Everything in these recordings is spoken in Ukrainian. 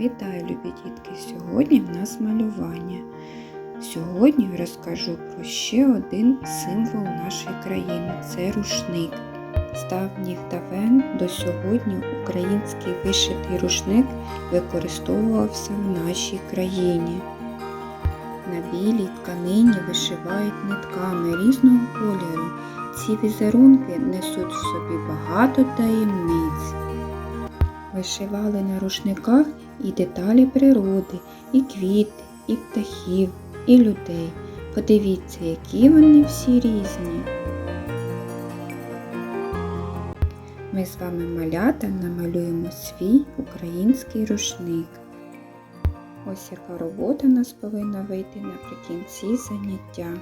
Вітаю, любі дітки! Сьогодні в нас малювання. Сьогодні розкажу про ще один символ нашої країни це рушник. Давніх давен до сьогодні український вишитий рушник використовувався в нашій країні. На білій тканині вишивають нитками різного кольору. Ці візерунки несуть в собі багато таємниць. Вишивали на рушниках і деталі природи, і квіти, і птахів, і людей. Подивіться, які вони всі різні. Ми з вами малята намалюємо свій український рушник. Ось яка робота нас повинна вийти наприкінці заняття.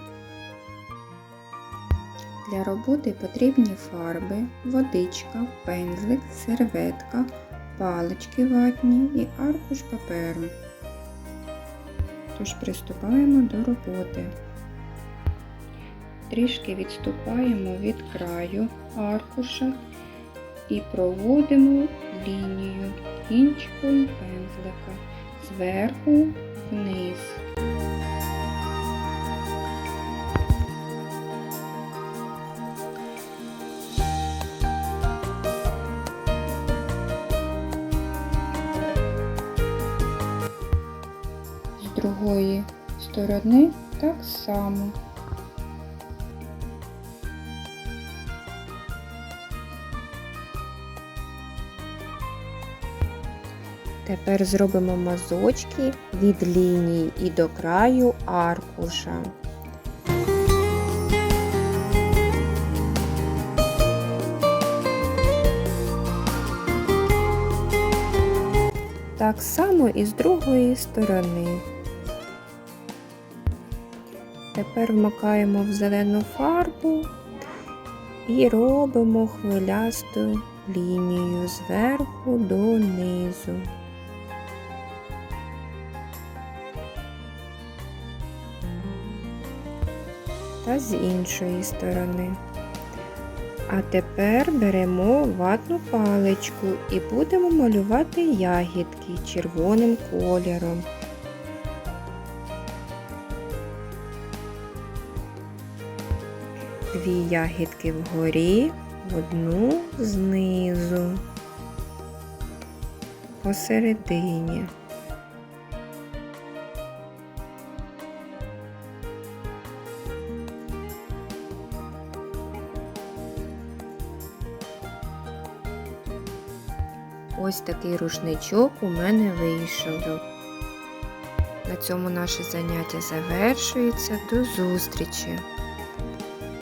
Для роботи потрібні фарби, водичка, пензлик, серветка, палички ватні і аркуш паперу. Тож приступаємо до роботи. Трішки відступаємо від краю аркуша і проводимо лінію кінчиком пензлика зверху вниз. Другої сторони так само. Тепер зробимо мазочки від лінії і до краю аркуша. Так само і з другої сторони. Тепер вмикаємо в зелену фарбу і робимо хвилясту лінію зверху до низу. Та з іншої сторони. А тепер беремо ватну паличку і будемо малювати ягідки червоним кольором. Дві ягідки вгорі, одну знизу, посередині. Ось такий рушничок у мене вийшов. На цьому наше заняття завершується. До зустрічі!